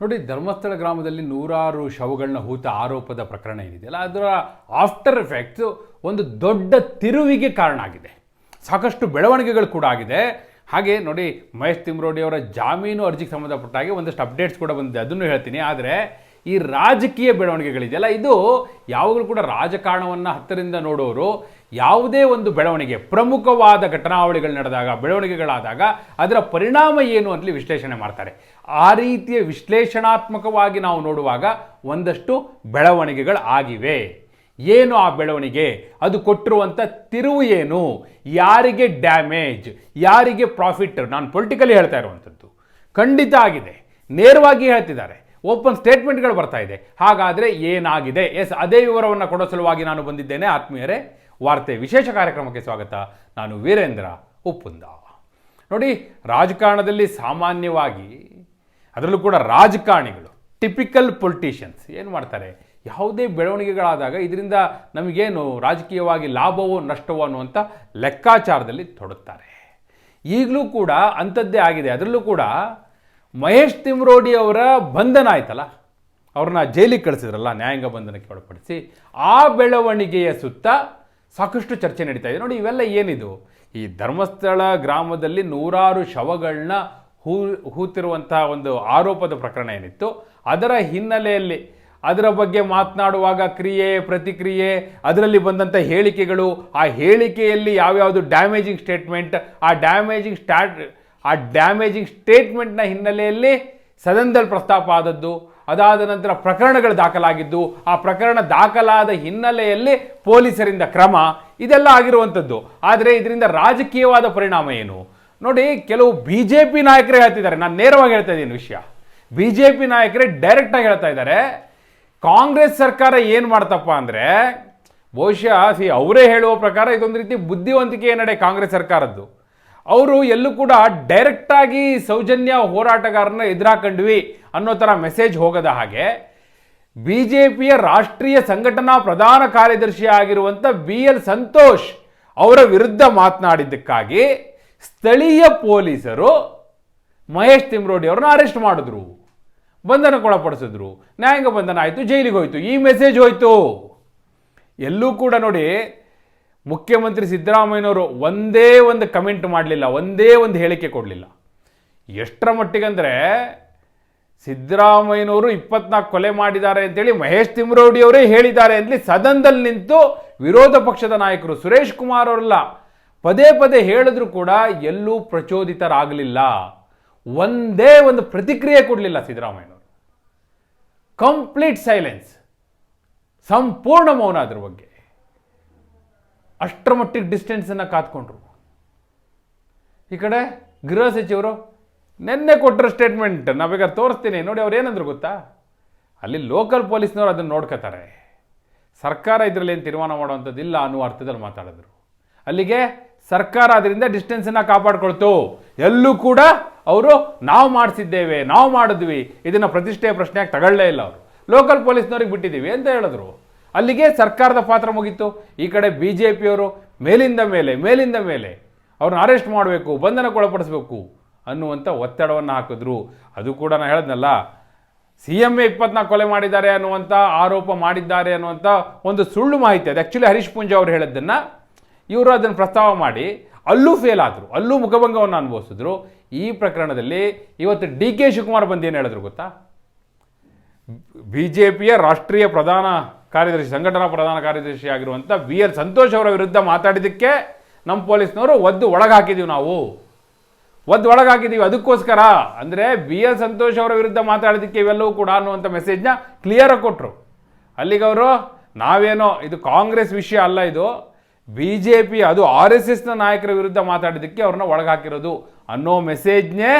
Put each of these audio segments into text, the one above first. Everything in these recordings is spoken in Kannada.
ನೋಡಿ, ಧರ್ಮಸ್ಥಳ ಗ್ರಾಮದಲ್ಲಿ ನೂರಾರು ಶವಗಳನ್ನ ಹೂತ ಆರೋಪದ ಪ್ರಕರಣ ಏನಿದೆಯಲ್ಲ, ಅದರ ಆಫ್ಟರ್ ಎಫೆಕ್ಟ್ಸ್ ಒಂದು ದೊಡ್ಡ ತಿರುವಿಗೆ ಕಾರಣ ಆಗಿದೆ. ಸಾಕಷ್ಟು ಬೆಳವಣಿಗೆಗಳು ಕೂಡ ಆಗಿದೆ. ಹಾಗೆ ನೋಡಿ, ಮಹೇಶ್ ತಿಮ್ರೋಡಿ ಅವರ ಜಾಮೀನು ಅರ್ಜಿಗೆ ಸಂಬಂಧಪಟ್ಟ ಹಾಗೆ ಒಂದಷ್ಟು ಅಪ್ಡೇಟ್ಸ್ ಕೂಡ ಬಂದಿದೆ. ಅದನ್ನು ಹೇಳ್ತೀನಿ. ಆದರೆ ಈ ರಾಜಕೀಯ ಬೆಳವಣಿಗೆಗಳಿದೆಯಲ್ಲ ಇದು ಯಾವಾಗಲೂ ಕೂಡ ರಾಜಕಾರಣವನ್ನು ಹತ್ತರಿಂದ ನೋಡೋರು ಯಾವುದೇ ಒಂದು ಬೆಳವಣಿಗೆ, ಪ್ರಮುಖವಾದ ಘಟನಾವಳಿಗಳು ನಡೆದಾಗ, ಬೆಳವಣಿಗೆಗಳಾದಾಗ ಅದರ ಪರಿಣಾಮ ಏನು ಅಂತಲೇ ವಿಶ್ಲೇಷಣೆ ಮಾಡ್ತಾರೆ. ಆ ರೀತಿಯ ವಿಶ್ಲೇಷಣಾತ್ಮಕವಾಗಿ ನಾವು ನೋಡುವಾಗ ಒಂದಷ್ಟು ಬೆಳವಣಿಗೆಗಳು ಆಗಿವೆ. ಏನು ಆ ಬೆಳವಣಿಗೆ? ಅದು ಕೊಟ್ಟಿರುವಂಥ ತಿರುವು ಏನು? ಯಾರಿಗೆ ಡ್ಯಾಮೇಜ್? ಯಾರಿಗೆ ಪ್ರಾಫಿಟ್? ನಾನು ಪೊಲಿಟಿಕಲಿ ಹೇಳ್ತಾ ಇರುವಂಥದ್ದು. ಖಂಡಿತ ಆಗಿದೆ. ನೇರವಾಗಿ ಹೇಳ್ತಿದ್ದಾರೆ. ಓಪನ್ ಸ್ಟೇಟ್ಮೆಂಟ್ಗಳು ಬರ್ತಾ ಇದೆ. ಹಾಗಾದರೆ ಏನಾಗಿದೆ? ಎಸ್, ಅದೇ ವಿವರವನ್ನು ಕೊಡೋ ಸಲುವಾಗಿ ನಾನು ಬಂದಿದ್ದೇನೆ. ಆತ್ಮೀಯರೇ, ವಾರ್ತೆ ವಿಶೇಷ ಕಾರ್ಯಕ್ರಮಕ್ಕೆ ಸ್ವಾಗತ. ನಾನು ವೀರೇಂದ್ರ ಉಪ್ಪುಂದ. ನೋಡಿ, ರಾಜಕಾರಣದಲ್ಲಿ ಸಾಮಾನ್ಯವಾಗಿ ಅದರಲ್ಲೂ ಕೂಡ ರಾಜಕಾರಣಿಗಳು ಟಿಪಿಕಲ್ ಪೊಲಿಟಿಷಿಯನ್ಸ್ ಏನು ಮಾಡ್ತಾರೆ? ಯಾವುದೇ ಬೆಳವಣಿಗೆಗಳಾದಾಗ ಇದರಿಂದ ನಮಗೇನು ರಾಜಕೀಯವಾಗಿ ಲಾಭವೋ ನಷ್ಟವೋ ಅನ್ನುವಂಥ ಲೆಕ್ಕಾಚಾರದಲ್ಲಿ ತೊಡುತ್ತಾರೆ ಈಗಲೂ ಕೂಡ ಅಂಥದ್ದೇ ಆಗಿದೆ. ಅದರಲ್ಲೂ ಕೂಡ ಮಹೇಶ್ ತಿಮ್ರೋಡಿ ಅವರ ಬಂಧನ ಆಯ್ತಲ್ಲ? ಅವ್ರನ್ನ ಜೈಲಿಗೆ ಕಳಿಸಿದ್ರಲ್ಲ, ನ್ಯಾಯಾಂಗ ಬಂಧನಕ್ಕೆ ಒಳಪಡಿಸಿ. ಆ ಬೆಳವಣಿಗೆಯ ಸುತ್ತ ಸಾಕಷ್ಟು ಚರ್ಚೆ ನಡೀತಾ ಇದೆ. ನೋಡಿ, ಇವೆಲ್ಲ ಏನಿದು? ಈ ಧರ್ಮಸ್ಥಳ ಗ್ರಾಮದಲ್ಲಿ ನೂರಾರು ಶವಗಳನ್ನ ಹೂ, ಹೂತಿರುವಂತಹ ಒಂದು ಆರೋಪದ ಪ್ರಕರಣ ಏನಿತ್ತು? ಅದರ ಹಿನ್ನೆಲೆಯಲ್ಲಿ, ಅದರ ಬಗ್ಗೆ ಮಾತನಾಡುವಾಗ ಕ್ರಿಯೆ, ಪ್ರತಿಕ್ರಿಯೆ, ಅದರಲ್ಲಿ ಬಂದಂಥ ಹೇಳಿಕೆಗಳು, ಆ ಹೇಳಿಕೆಯಲ್ಲಿ ಯಾವ್ಯಾವುದು ಡ್ಯಾಮೇಜಿಂಗ್ ಸ್ಟೇಟ್ಮೆಂಟ್ ಆ ಡ್ಯಾಮೇಜಿಂಗ್ ಸ್ಟಾಟ್ ಆ ಡ್ಯಾಮೇಜಿಂಗ್ ಸ್ಟೇಟ್ಮೆಂಟ್ನ ಹಿನ್ನೆಲೆಯಲ್ಲಿ ಸದನದಲ್ಲಿ ಪ್ರಸ್ತಾಪ ಆದದ್ದು, ಅದಾದ ನಂತರ ಪ್ರಕರಣಗಳು ದಾಖಲಾಗಿದ್ದು, ಆ ಪ್ರಕರಣ ದಾಖಲಾದ ಹಿನ್ನೆಲೆಯಲ್ಲಿ ಪೊಲೀಸರಿಂದ ಕ್ರಮ, ಇದೆಲ್ಲ ಆಗಿರುವಂಥದ್ದು. ಆದರೆ ಇದರಿಂದ ರಾಜಕೀಯವಾದ ಪರಿಣಾಮ ಏನು? ನೋಡಿ, ಕೆಲವು ಬಿ ಜೆ ಪಿ ನಾಯಕರೇ ಹೇಳ್ತಿದ್ದಾರೆ. ನಾನು ನೇರವಾಗಿ ಹೇಳ್ತಾ ಇದ್ದೀನಿ ವಿಷಯ. ಬಿ ಜೆ ಪಿ ನಾಯಕರೇ ಡೈರೆಕ್ಟಾಗಿ ಹೇಳ್ತಾ ಇದ್ದಾರೆ. ಕಾಂಗ್ರೆಸ್ ಸರ್ಕಾರ ಏನು ಮಾಡ್ತಪ್ಪ ಅಂದರೆ, ಬಹುಶಃ ಸಿ, ಅವರೇ ಹೇಳುವ ಪ್ರಕಾರ ಇದೊಂದು ರೀತಿ ಬುದ್ಧಿವಂತಿಕೆ ನಡೆ ಕಾಂಗ್ರೆಸ್ ಸರ್ಕಾರದ್ದು. ಅವರು ಎಲ್ಲೂ ಕೂಡ ಡೈರೆಕ್ಟಾಗಿ ಸೌಜನ್ಯ ಹೋರಾಟಗಾರನ ಎದುರಾಕಂಡ್ವಿ ಅನ್ನೋ ಥರ ಮೆಸೇಜ್ ಹೋಗದ ಹಾಗೆ ಬಿ ಜೆ ಪಿಯ ರಾಷ್ಟ್ರೀಯ ಸಂಘಟನಾ ಪ್ರಧಾನ ಕಾರ್ಯದರ್ಶಿ ಆಗಿರುವಂಥ ಬಿ ಎಲ್ ಸಂತೋಷ್ ಅವರ ವಿರುದ್ಧ ಮಾತನಾಡಿದ್ದಕ್ಕಾಗಿ ಸ್ಥಳೀಯ ಪೊಲೀಸರು ಮಹೇಶ್ ತಿಮ್ರೋಡಿ ಅವ್ರನ್ನ ಅರೆಸ್ಟ್ ಮಾಡಿದ್ರು. ಬಂಧನಕ್ಕೊಳಪಡಿಸಿದ್ರು ನ್ಯಾಯಾಂಗ ಬಂಧನ ಆಯಿತು, ಜೈಲಿಗೆ ಹೋಯಿತು. ಈ ಮೆಸೇಜ್ ಹೋಯಿತು. ಎಲ್ಲೂ ಕೂಡ ನೋಡಿ ಮುಖ್ಯಮಂತ್ರಿ ಸಿದ್ದರಾಮಯ್ಯನವರು ಒಂದೇ ಒಂದು ಕಮೆಂಟ್ ಮಾಡಲಿಲ್ಲ, ಒಂದೇ ಒಂದು ಹೇಳಿಕೆ ಕೊಡಲಿಲ್ಲ. ಎಷ್ಟರ ಮಟ್ಟಿಗಂದರೆ ಸಿದ್ದರಾಮಯ್ಯನವರು ಇಪ್ಪತ್ನಾಲ್ಕು ಕೊಲೆ ಮಾಡಿದ್ದಾರೆ ಅಂತೇಳಿ ಮಹೇಶ್ ತಿಮ್ರೌಡಿಯವರೇ ಹೇಳಿದ್ದಾರೆ ಅಂತೇಳಿ ಸದನದಲ್ಲಿ ನಿಂತು ವಿರೋಧ ಪಕ್ಷದ ನಾಯಕರು ಸುರೇಶ್ ಕುಮಾರ್ ಅವರೆಲ್ಲ, ಪದೇ ಪದೇ ಹೇಳಿದ್ರು ಕೂಡ ಎಲ್ಲೂ ಪ್ರಚೋದಿತರಾಗಲಿಲ್ಲ. ಒಂದೇ ಒಂದು ಪ್ರತಿಕ್ರಿಯೆ ಕೊಡಲಿಲ್ಲ ಸಿದ್ದರಾಮಯ್ಯನವರು. Complete silence. ಸಂಪೂರ್ಣ ಮೌನ ಅದ್ರ ಬಗ್ಗೆ. ಅಷ್ಟರ ಮಟ್ಟಿಗೆ ಡಿಸ್ಟೆನ್ಸನ್ನು ಕಾತ್ಕೊಂಡ್ರು ಈ ಕಡೆ ಗೃಹ ಸಚಿವರು ನಿನ್ನೆ ಕೊಟ್ಟರು ಸ್ಟೇಟ್ಮೆಂಟ್ ನಾವೀಗ ತೋರಿಸ್ತೀನಿ. ನೋಡಿ ಅವ್ರು ಏನಂದ್ರು ಗೊತ್ತಾ? ಅಲ್ಲಿ ಲೋಕಲ್ ಪೊಲೀಸ್ನವ್ರು ಅದನ್ನು ನೋಡ್ಕೋತಾರೆ. ಸರ್ಕಾರ ಇದರಲ್ಲಿ ಏನು ತೀರ್ಮಾನ ಮಾಡುವಂಥದ್ದಿಲ್ಲ ಅನ್ನುವ ಅರ್ಥದಲ್ಲಿ ಮಾತಾಡಿದ್ರು. ಅಲ್ಲಿಗೆ ಸರ್ಕಾರ ಅದರಿಂದ ಡಿಸ್ಟೆನ್ಸನ್ನು ಕಾಪಾಡ್ಕೊಳ್ತು. ಎಲ್ಲೂ ಕೂಡ ಅವರು ನಾವು ಮಾಡಿಸಿದ್ದೇವೆ, ನಾವು ಮಾಡಿದ್ವಿ, ಇದನ್ನು ಪ್ರತಿಷ್ಠೆಯ ಪ್ರಶ್ನೆಯಾಗಿ ತಗೊಳ್ಳೇ ಇಲ್ಲ ಅವರು. ಲೋಕಲ್ ಪೊಲೀಸ್ನವ್ರಿಗೆ ಬಿಟ್ಟಿದ್ದೀವಿ ಅಂತ ಹೇಳಿದ್ರು. ಅಲ್ಲಿಗೆ ಸರ್ಕಾರದ ಪಾತ್ರ ಮುಗೀತು. ಈ ಕಡೆ ಬಿ ಜೆ ಪಿಯವರು ಮೇಲಿಂದ ಮೇಲೆ ಮೇಲಿಂದ ಮೇಲೆ ಅವ್ರನ್ನ ಅರೆಸ್ಟ್ ಮಾಡಬೇಕು ಬಂಧನಕ್ಕೊಳಪಡಿಸ್ಬೇಕು ಅನ್ನುವಂಥ ಒತ್ತಡವನ್ನು ಹಾಕಿದ್ರು. ಅದು ಕೂಡ ನಾನು ಹೇಳಿದ್ನಲ್ಲ ಸಿ ಎಂ ಎ ಇಪ್ಪತ್ನಾಲ್ಕು ಕೊಲೆ ಮಾಡಿದ್ದಾರೆ ಅನ್ನುವಂಥ ಆರೋಪ ಮಾಡಿದ್ದಾರೆ ಅನ್ನುವಂಥ ಒಂದು ಸುಳ್ಳು ಮಾಹಿತಿ ಅದು. ಆ್ಯಕ್ಚುಲಿ ಹರೀಶ್ ಪುಂಜ ಅವರು ಹೇಳಿದ್ದನ್ನು ಇವರು ಅದನ್ನು ಪ್ರಸ್ತಾವ ಮಾಡಿ ಅಲ್ಲೂ ಫೇಲ್ ಆದರು, ಅಲ್ಲೂ ಮುಖಭಂಗವನ್ನು ಅನುಭವಿಸಿದ್ರು. ಈ ಪ್ರಕರಣದಲ್ಲಿ ಇವತ್ತು ಡಿ ಕೆ ಶಿವಕುಮಾರ್ ಬಂದು ಏನು ಹೇಳಿದ್ರು ಗೊತ್ತಾ? ಬಿ ಜೆ ಪಿಯ ರಾಷ್ಟ್ರೀಯ ಪ್ರಧಾನ ಕಾರ್ಯದರ್ಶಿ, ಸಂಘಟನಾ ಪ್ರಧಾನ ಕಾರ್ಯದರ್ಶಿ ಆಗಿರುವಂಥ ವಿ ಎಲ್ ಸಂತೋಷ್ ಅವರ ವಿರುದ್ಧ ಮಾತಾಡಿದ್ದಕ್ಕೆ ನಮ್ಮ ಪೊಲೀಸ್ನವರು ಒದ್ದು ಒಳಗೆ ಹಾಕಿದ್ದೀವಿ ನಾವು. ಒದ್ದು ಒಳಗೆ ಹಾಕಿದ್ದೀವಿ ಅದಕ್ಕೋಸ್ಕರ. ಅಂದರೆ ಬಿ ಎಲ್ ಸಂತೋಷ್ ಅವರ ವಿರುದ್ಧ ಮಾತಾಡಿದ್ದಕ್ಕೆ ಇವೆಲ್ಲವೂ ಕೂಡ ಅನ್ನುವಂಥ ಮೆಸೇಜ್ನ ಕ್ಲಿಯರಾಗಿ ಕೊಟ್ಟರು ಅಲ್ಲಿಗೆ ಅವರು, ನಾವೇನೋ, ಇದು ಕಾಂಗ್ರೆಸ್ ವಿಷಯ ಅಲ್ಲ ಇದು. ಬಿ ಜೆ ಪಿ ಅದು ಆರ್ ಎಸ್ ಎಸ್ನ ನಾಯಕರ ವಿರುದ್ಧ ಮಾತಾಡಿದ್ದಕ್ಕೆ ಅವ್ರನ್ನ ಒಳಗೆ ಹಾಕಿರೋದು ಅನ್ನೋ ಮೆಸೇಜ್ನೇ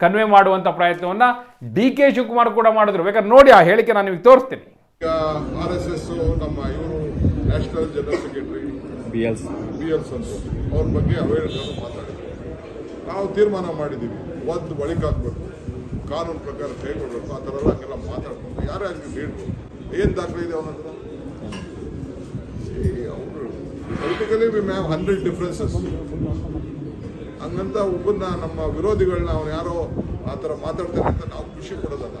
ಕನ್ವೆ ಮಾಡುವಂಥ ಪ್ರಯತ್ನವನ್ನು ಡಿ ಕೆ ಶಿವಕುಮಾರ್ ಕೂಡ ಮಾಡಿದ್ರು. ಬೇಕಾದ್ರೆ ನೋಡಿ ಆ ಹೇಳಿಕೆ ನಾನು ನಿಮಗೆ ತೋರಿಸ್ತೀನಿ. ಈಗ ಆರ್ ಎಸ್ ಎಸ್ ನಮ್ಮ ಇವರು national general secretary B L B L Santosh ಅವ್ರ ಬಗ್ಗೆ ಅವೇರ್ನೆಸ್ ಮಾತಾಡಿದ್ವಿ ನಾವು ತೀರ್ಮಾನ ಮಾಡಿದ್ದೀವಿ. ಒಂದು ಬಳಿಕ ಹಾಕ್ಬೇಕು ಕಾನೂನು ಪ್ರಕಾರ ಕೈಗೊಳ್ಬೇಕು ಆ ಥರ ಎಲ್ಲ ಹಂಗೆಲ್ಲ ಮಾತಾಡ್ಬೇಕು ಯಾರೇ ಆಗಲಿ ನೀಡ್ಬೋದು ಏನು ದಾಖಲೆ ಇದೆ ಅವನ ಹತ್ರ? ಅವರು politically we may have hundred differences ಹಂಗಂತ ಒಬ್ಬನ್ನ ನಮ್ಮ ವಿರೋಧಿಗಳನ್ನ ಅವ್ನು ಯಾರೋ ಆ ಥರ ಮಾತಾಡ್ತಾನೆ ಅಂತ ನಾವು ಖುಷಿ ಇವತ್ತು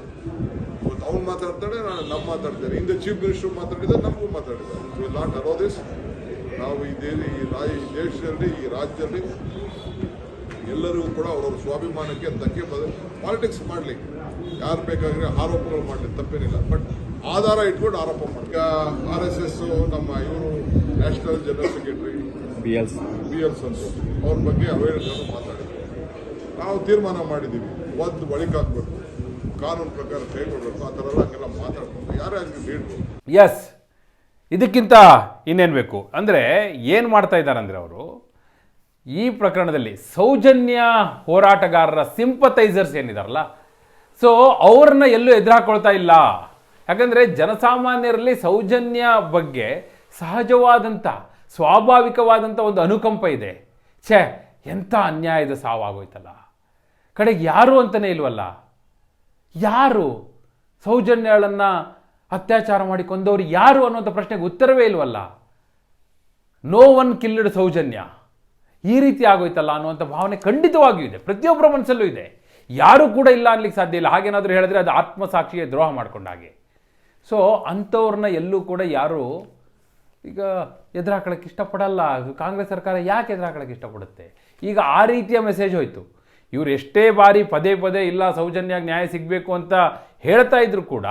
ಅವ್ನು ಮಾತಾಡ್ತಾನೆ ನಾನು ನಮ್ಮ ಮಾತಾಡ್ತೇನೆ. ಹಿಂದೆ ಚೀಫ್ ಮಿನಿಸ್ಟರ್ ಮಾತಾಡಿದ್ದಾರೆ ನಮಗೂ ಮಾತಾಡಿದ್ದಾರೆ. ವಿಲ್ ನಾಟ್ ಅಲೋ ದಿಸ್ ನಾವು ಈ ದೇ ಈ ರಾಯ ಈ ದೇಶದಲ್ಲಿ ಈ ರಾಜ್ಯದಲ್ಲಿ ಎಲ್ಲರಿಗೂ ಕೂಡ ಅವರವ್ರ ಸ್ವಾಭಿಮಾನಕ್ಕೆ ಧಕ್ಕೆ ಬದ ಪಾಲಿಟಿಕ್ಸ್ ಮಾಡಲಿ ಯಾರು ಬೇಕಾದ್ರೆ ಆರೋಪಗಳು ಮಾಡಲಿ ತಪ್ಪೇನಿಲ್ಲ. ಬಟ್ ಆಧಾರ ಇಟ್ಕೊಂಡು ಆರೋಪ ಮಾಡಿ ಆರ್ ಎಸ್ ಎಸ್ ನಮ್ಮ ಇವರು national general secretary B L B L Santhu ಅವ್ರ ಬಗ್ಗೆ ಅವೇರ್ನೆಸ್ ಮಾತಾಡಿದ್ವಿ ನಾವು ತೀರ್ಮಾನ ಮಾಡಿದ್ದೀವಿ. ಒಂದು ಬಳಿಕ ಹಾಕ್ಬೇಕು ಕಾನೂನು ಪ್ರಕಾರ ಆ ಥರ ಎಲ್ಲ ಹಂಗೆಲ್ಲ ಮಾತಾಡ್ಕೊಂಡು ಯಾರೇ ಹಂಗೆ ಎಸ್ ಇದಕ್ಕಿಂತ ಇನ್ನೇನು ಬೇಕು? ಅಂದರೆ ಏನು ಮಾಡ್ತಾ ಇದ್ದಾರೆ ಅಂದರೆ ಅವರು, ಈ ಪ್ರಕರಣದಲ್ಲಿ ಸೌಜನ್ಯ ಹೋರಾಟಗಾರರ ಸಿಂಪತೈಸರ್ಸ್ ಏನಿದಾರಲ್ಲ ಸೊ ಅವ್ರನ್ನ ಎಲ್ಲೂ ಎದುರಾಕೊಳ್ತಾ ಇಲ್ಲ. ಯಾಕಂದರೆ ಜನಸಾಮಾನ್ಯರಲ್ಲಿ ಸೌಜನ್ಯ ಬಗ್ಗೆ ಸಹಜವಾದಂಥ ಸ್ವಾಭಾವಿಕವಾದಂಥ ಒಂದು ಅನುಕಂಪ ಇದೆ. ಛೇ, ಎಂಥ ಅನ್ಯಾಯದ ಸಾವಾಗೋಯ್ತಲ್ಲ. ಕಡೆಗೆ ಯಾರು ಅಂತಲೇ ಇಲ್ವಲ್ಲ? ಯಾರು ಸೌಜನ್ಯಗಳನ್ನು ಅತ್ಯಾಚಾರ ಮಾಡಿ ಕೊಂದವರು ಯಾರು ಅನ್ನುವಂಥ ಪ್ರಶ್ನೆಗೆ ಉತ್ತರವೇ ಇಲ್ವಲ್ಲ? No one killed Soujanya. ಈ ರೀತಿ ಆಗೋಯ್ತಲ್ಲ ಅನ್ನುವಂಥ ಭಾವನೆ ಖಂಡಿತವಾಗಿಯೂ ಇದೆ. ಪ್ರತಿಯೊಬ್ಬರ ಮನಸ್ಸಲ್ಲೂ ಇದೆ. ಯಾರು ಕೂಡ ಇಲ್ಲ ಅನ್ಲಿಕ್ಕೆ ಸಾಧ್ಯ ಇಲ್ಲ. ಹಾಗೇನಾದರೂ ಹೇಳಿದ್ರೆ ಅದು ಆತ್ಮಸಾಕ್ಷಿಯ ದ್ರೋಹ ಮಾಡ್ಕೊಂಡ ಹಾಗೆ. ಸೊ ಅಂಥವ್ರನ್ನ ಎಲ್ಲೂ ಕೂಡ ಯಾರು ಈಗ ಎದುರಾಕಳಕ್ಕೆ ಇಷ್ಟಪಡಲ್ಲ. ಕಾಂಗ್ರೆಸ್ ಸರ್ಕಾರ ಯಾಕೆ ಎದುರಾಕಳಕ್ಕೆ ಇಷ್ಟಪಡುತ್ತೆ? ಈಗ ಆ ರೀತಿಯ ಮೆಸೇಜ್ ಹೋಯಿತು. ಇವ್ರು ಎಷ್ಟೇ ಬಾರಿ ಪದೇ ಪದೇ ಇಲ್ಲ ಸೌಜನ್ಯ ನ್ಯಾಯ ಸಿಗಬೇಕು ಅಂತ ಹೇಳ್ತಾ ಇದ್ರು ಕೂಡ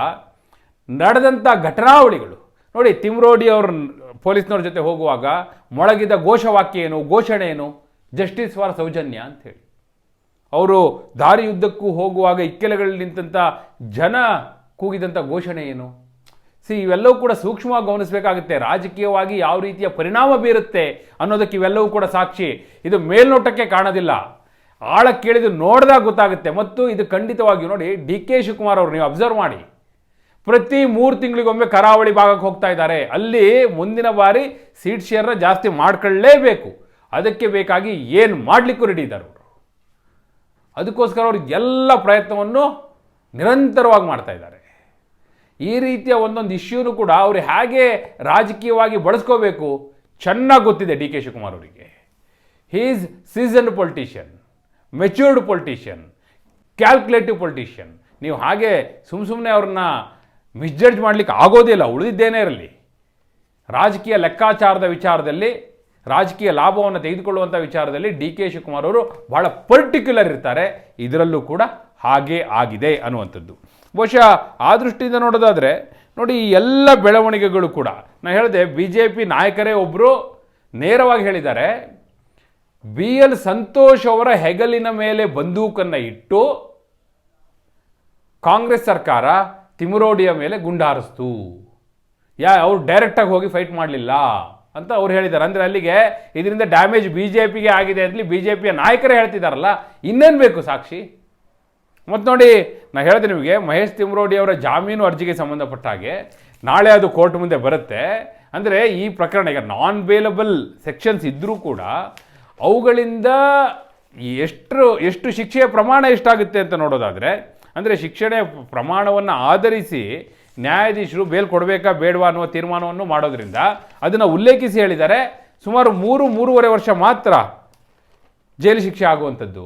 ನಡೆದಂಥ ಘಟನಾವಳಿಗಳು, ನೋಡಿ ತಿಮ್ರೋಡಿ ಅವ್ರ ಪೊಲೀಸ್ನವ್ರ ಜೊತೆ ಹೋಗುವಾಗ ಮೊಳಗಿದ ಘೋಷವಾಕ್ಯ ಏನು, ಘೋಷಣೆ ಏನು? ಜಸ್ಟಿಸ್ ಫಾರ್ ಸೌಜನ್ಯ ಅಂಥೇಳಿ ಅವರು ದಾರಿಯುದ್ದಕ್ಕೂ ಹೋಗುವಾಗ ಇಕ್ಕೆಲೆಗಳಲ್ಲಿ ನಿಂತಂಥ ಜನ ಕೂಗಿದಂಥ ಘೋಷಣೆ ಏನು? ಸಿ, ಇವೆಲ್ಲವೂ ಕೂಡ ಸೂಕ್ಷ್ಮವಾಗಿ ಗಮನಿಸಬೇಕಾಗುತ್ತೆ. ರಾಜಕೀಯವಾಗಿ ಯಾವ ರೀತಿಯ ಪರಿಣಾಮ ಬೀರುತ್ತೆ ಅನ್ನೋದಕ್ಕೆ ಇವೆಲ್ಲವೂ ಕೂಡ ಸಾಕ್ಷಿ. ಇದು ಮೇಲ್ನೋಟಕ್ಕೆ ಕಾಣೋದಿಲ್ಲ. ಆಳ ಕೇಳಿದು ನೋಡಿದಾಗ ಗೊತ್ತಾಗುತ್ತೆ. ಮತ್ತು ಇದು ಖಂಡಿತವಾಗಿಯೂ ನೋಡಿ, ಡಿ ಕೆ ಶಿವಕುಮಾರ್ ಅವರು ನೀವು ಅಬ್ಸರ್ವ್ ಮಾಡಿ. ಪ್ರತಿ ಮೂರು ತಿಂಗಳಿಗೊಮ್ಮೆ ಕರಾವಳಿ ಭಾಗಕ್ಕೆ ಹೋಗ್ತಾ ಇದ್ದಾರೆ. ಅಲ್ಲಿ ಮುಂದಿನ ಬಾರಿ ಸೀಟ್ ಶೇರ್ನ ಜಾಸ್ತಿ ಮಾಡ್ಕೊಳ್ಳೇಬೇಕು. ಅದಕ್ಕೆ ಬೇಕಾಗಿ ಏನು ಮಾಡಲಿಕ್ಕೂ ರೆಡಿ ಇದ್ದಾರೆ ಅವರು. ಅದಕ್ಕೋಸ್ಕರ ಅವರು ಎಲ್ಲ ಪ್ರಯತ್ನವನ್ನು ನಿರಂತರವಾಗಿ ಮಾಡ್ತಾ ಇದ್ದಾರೆ. ಈ ರೀತಿಯ ಒಂದೊಂದು ಇಶ್ಯೂನು ಕೂಡ ಅವರು ಹೇಗೆ ರಾಜಕೀಯವಾಗಿ ಬಳಸ್ಕೋಬೇಕು, ಚೆನ್ನಾಗಿ ಗೊತ್ತಿದೆ ಡಿ ಕೆ ಶಿವಕುಮಾರ್ ಅವರಿಗೆ. He's season politician matured politician calculative politician ನೀವು ಹಾಗೆ ಸುಮ್ಮ ಸುಮ್ಮನೆ ಅವ್ರನ್ನ ಮಿಸ್ಜಡ್ಜ್ ಮಾಡಲಿಕ್ಕೆ ಆಗೋದಿಲ್ಲ ಉಳಿದಿದ್ದೇನೇ ಇರಲಿ ರಾಜಕೀಯ ಲೆಕ್ಕಾಚಾರದ ವಿಚಾರದಲ್ಲಿ, ರಾಜಕೀಯ ಲಾಭವನ್ನು ತೆಗೆದುಕೊಳ್ಳುವಂಥ ವಿಚಾರದಲ್ಲಿ ಡಿ ಕೆ ಶಿವಕುಮಾರ್ ಅವರು ಬಹಳ ಪರ್ಟಿಕ್ಯುಲರ್ ಇರ್ತಾರೆ. ಇದರಲ್ಲೂ ಕೂಡ ಹಾಗೆ ಆಗಿದೆ ಅನ್ನುವಂಥದ್ದು. ಬಹುಶಃ ಆ ದೃಷ್ಟಿಯಿಂದ ನೋಡೋದಾದರೆ, ನೋಡಿ ಈ ಎಲ್ಲ ಬೆಳವಣಿಗೆಗಳು ಕೂಡ. ನಾನು ಹೇಳಿದೆ ಬಿ ಜೆ ಪಿ ನಾಯಕರೇ ಒಬ್ಬರು ನೇರವಾಗಿ ಹೇಳಿದ್ದಾರೆ ಬಿ ಎಲ್ ಸಂತೋಷ್ ಅವರ ಹೆಗಲಿನ ಮೇಲೆ ಬಂದೂಕನ್ನು ಇಟ್ಟು ಕಾಂಗ್ರೆಸ್ ಸರ್ಕಾರ ತಿಮುರೋಡಿಯ ಮೇಲೆ ಗುಂಡಾರಿಸ್ತು. ಯಾ, ಅವ್ರು ಡೈರೆಕ್ಟಾಗಿ ಹೋಗಿ ಫೈಟ್ ಮಾಡಲಿಲ್ಲ ಅಂತ ಅವ್ರು ಹೇಳಿದ್ದಾರೆ. ಅಂದರೆ ಅಲ್ಲಿಗೆ ಇದರಿಂದ ಡ್ಯಾಮೇಜ್ ಬಿ ಜೆ ಪಿಗೆ ಆಗಿದೆ ಅಂತಲಿ ಬಿ ಜೆ ಪಿಯ ನಾಯಕರೇ ಹೇಳ್ತಿದ್ದಾರಲ್ಲ, ಇನ್ನೇನು ಬೇಕು ಸಾಕ್ಷಿ? ಮತ್ತು ನೋಡಿ ನಾನು ಹೇಳಿದೆ ನಿಮಗೆ, ಮಹೇಶ್ ತಿಮ್ರೋಡಿ ಅವರ ಜಾಮೀನು ಅರ್ಜಿಗೆ ಸಂಬಂಧಪಟ್ಟ ಹಾಗೆ ನಾಳೆ ಅದು ಕೋರ್ಟ್ ಮುಂದೆ ಬರುತ್ತೆ. ಅಂದರೆ ಈ ಪ್ರಕರಣ ಈಗ ನಾನ್ ಬೇಲಬಲ್ ಸೆಕ್ಷನ್ಸ್ ಇದ್ದರೂ ಕೂಡ ಅವುಗಳಿಂದ ಎಷ್ಟು ಎಷ್ಟು ಶಿಕ್ಷೆಯ ಪ್ರಮಾಣ ಎಷ್ಟಾಗುತ್ತೆ ಅಂತ ನೋಡೋದಾದರೆ, ಅಂದರೆ ಶಿಕ್ಷಣ ಪ್ರಮಾಣವನ್ನು ಆಧರಿಸಿ ನ್ಯಾಯಾಧೀಶರು ಬೇಲ್ ಕೊಡಬೇಕಾ, ಬೇಡವಾ ಅನ್ನುವ ತೀರ್ಮಾನವನ್ನು ಮಾಡೋದ್ರಿಂದ ಅದನ್ನು ಉಲ್ಲೇಖಿಸಿ ಹೇಳಿದ್ದಾರೆ, ಸುಮಾರು ಮೂರು, ಮೂರುವರೆ ವರ್ಷ ಮಾತ್ರ ಜೈಲು ಶಿಕ್ಷೆ ಆಗುವಂಥದ್ದು.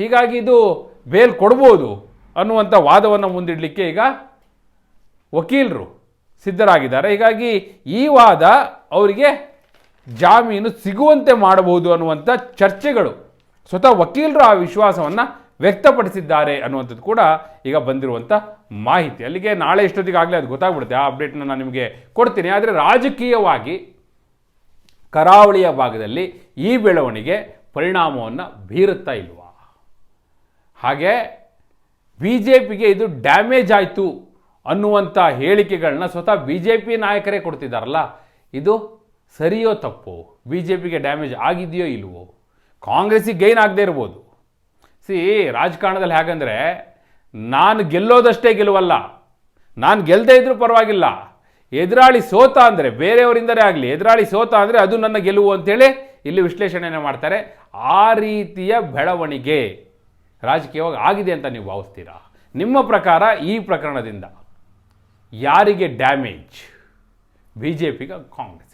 ಹೀಗಾಗಿ ಇದು ಬೇಲ್ ಕೊಡ್ಬೋದು ಅನ್ನುವಂಥ ವಾದವನ್ನು ಮುಂದಿಡಲಿಕ್ಕೆ ಈಗ ವಕೀಲರು ಸಿದ್ಧರಾಗಿದ್ದಾರೆ. ಹೀಗಾಗಿ ಈ ವಾದ ಅವರಿಗೆ ಜಾಮೀನು ಸಿಗುವಂತೆ ಮಾಡಬಹುದು ಅನ್ನುವಂಥ ಚರ್ಚೆಗಳು. ಸ್ವತಃ ವಕೀಲರು ಆ ವಿಶ್ವಾಸವನ್ನು ವ್ಯಕ್ತಪಡಿಸಿದ್ದಾರೆ ಅನ್ನುವಂಥದ್ದು ಕೂಡ ಈಗ ಬಂದಿರುವಂಥ ಮಾಹಿತಿ. ಅಲ್ಲಿಗೆ ನಾಳೆ ಇಷ್ಟೊತ್ತಿಗೆ ಆಗಲೇ ಅದು ಗೊತ್ತಾಗ್ಬಿಡುತ್ತೆ. ಆ ಅಪ್ಡೇಟ್ನ ನಾನು ನಿಮಗೆ ಕೊಡ್ತೀನಿ. ಆದರೆ ರಾಜಕೀಯವಾಗಿ, ಕರಾವಳಿಯ ಭಾಗದಲ್ಲಿ ಈ ಬೆಳವಣಿಗೆ ಪರಿಣಾಮವನ್ನು ಬೀರುತ್ತಾ ಇಲ್ವಾ? ಹಾಗೆ ಬಿ ಜೆ ಪಿಗೆ ಇದು ಡ್ಯಾಮೇಜ್ ಆಯಿತು ಅನ್ನುವಂಥ ಹೇಳಿಕೆಗಳನ್ನ ಸ್ವತಃ ಬಿ ಜೆ ಪಿ ನಾಯಕರೇ ಕೊಡ್ತಿದ್ದಾರಲ್ಲ, ಇದು ಸರಿಯೋ ತಪ್ಪು? ಬಿ ಜೆ ಪಿಗೆ ಡ್ಯಾಮೇಜ್ ಆಗಿದೆಯೋ ಇಲ್ವೋ? ಕಾಂಗ್ರೆಸ್ಸಿಗೆ ಗೈನ್ ಆಗದೆ ಇರ್ಬೋದು. ಸಿ ರಾಜಕಾರಣದಲ್ಲಿ ಹೇಗಂದರೆ, ನಾನು ಗೆಲ್ಲೋದಷ್ಟೇ ಗೆಲುವಲ್ಲ. ನಾನು ಗೆಲ್ಲದೇ ಇದ್ರೂ ಪರವಾಗಿಲ್ಲ. ಎದುರಾಳಿ ಸೋತ ಅಂದರೆ, ಬೇರೆಯವರಿಂದಲೇ ಆಗಲಿ, ಎದುರಾಳಿ ಸೋತ ಅಂದರೆ ಅದು ನನ್ನ ಗೆಲುವು ಅಂತೇಳಿ ಇಲ್ಲಿ ವಿಶ್ಲೇಷಣೆಯನ್ನು ಮಾಡ್ತಾರೆ. ಆ ರೀತಿಯ ಬೆಳವಣಿಗೆ ರಾಜಕೀಯವಾಗಿ ಆಗಿದೆ ಅಂತ ನೀವು ಭಾವಿಸ್ತೀರಾ? ನಿಮ್ಮ ಪ್ರಕಾರ ಈ ಪ್ರಕರಣದಿಂದ ಯಾರಿಗೆ ಡ್ಯಾಮೇಜ್? ಬಿ ಜೆ ಪಿಗೆ ಕಾಂಗ್ರೆಸ್ಗ